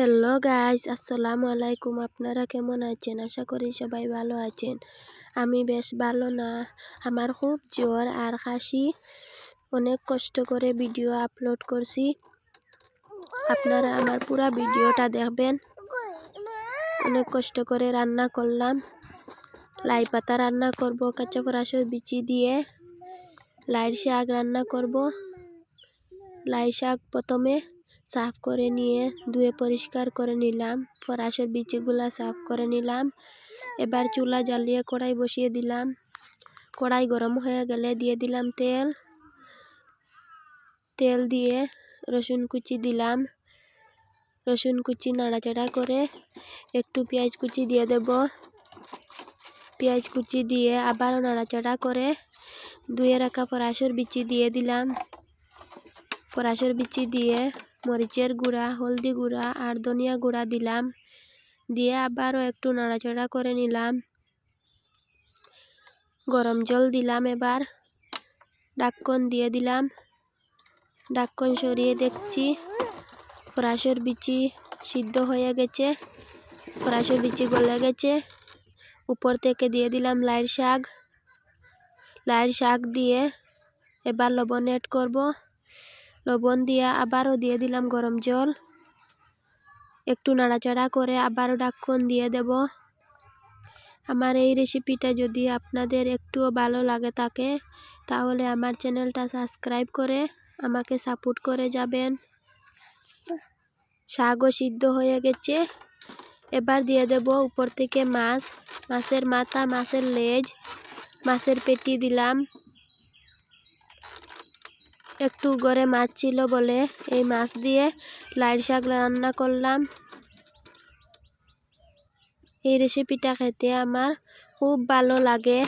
Hello guys আসসালামু আলাইকুম আপনারা কেমন আছেন আশা করি সবাই ভালো আছেন আমি বেশ ভালো না আমার খুব জ্বর আর কাশি অনেক কষ্ট করে ভিডিও আপলোড করছি আপনারা আমার পুরা ভিডিওটা দেখবেন অনেক কষ্ট করে রান্না করলাম লাই পাতা রান্না করব কাঁচা ফরাসর বিচি দিয়ে লাই শাক রান্না করব লাই শাক প্রথমে সাফ করে নিয়ে ধুয়ে পরিষ্কার করে নিলাম। ফরাসের বিচিগুলা সাফ করে নিলাম। এবার চুলা জ্বালিয়ে কড়াই বসিয়ে দিলাম। কড়াই গরম হয়ে গেলে দিয়ে দিলাম তেল। তেল দিয়ে রসুন কুচি দিলাম। রসুন কুচি নাড়াচাড়া করে একটু পেঁয়াজ কুচি দিয়ে দেব। পেঁয়াজ কুচি দিয়ে আবারও নাড়াচাড়া করে ধুয়ে রাখা ফরাসের বিচি দিয়ে দিলাম। ফরাসের বিচি দিয়ে মরিচের গুঁড়া, হলদি গুঁড়া আর ধনিয়া গুঁড়া দিলাম। দিয়ে আবারও একটু নাড়াচাড়া করে নিলাম। গরম জল দিলাম এবার। ডাক্কন দিয়ে দিলাম। ডাক্কন সরিয়ে দেখছি, ফরাসের বিচি সিদ্ধ হয়ে গেছে। ফরাসের বিচি গলে গেছে। উপর থেকে দিয়ে দিলাম লাইট শাক। লাইট শাক দিয়ে এবার লবণ এড করব। লবণ দিয়ে আবারও দিয়ে দিলাম গরম জল। একটু নাড়াচাড়া করে আবারও ডাক্কন দিয়ে দেব। আমার এই রেসিপিটা যদি আপনাদের একটুও ভালো লাগে থাকে, তাহলে আমার চ্যানেলটা সাবস্ক্রাইব করে আমাকে সাপোর্ট করে যাবেন। শাকও সিদ্ধ হয়ে গেছে। এবার দিয়ে দেব উপর থেকে মাছ। মাছের মাথা, মাছের লেজ, মাছের পেটি দিলাম। একটু গড়ে মাছ ছিল বলে এই মাছ দিয়ে লাল শাক রান্না করলাম। এই রেসিপিটা খেতে আমার খুব ভালো লাগে।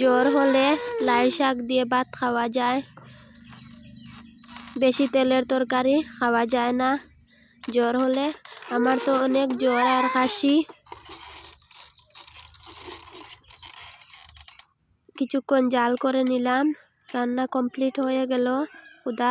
জ্বর হলে লাই শাক দিয়ে ভাত খাওয়া যায়। বেশি তেলের তরকারি খাওয়া যায় না। জ্বর হলে আমার তো অনেক জ্বর আর কাশি। কিছুক্ষণ জাল করে নিলাম। রান্না কমপ্লিট হয়ে গেল। খুদা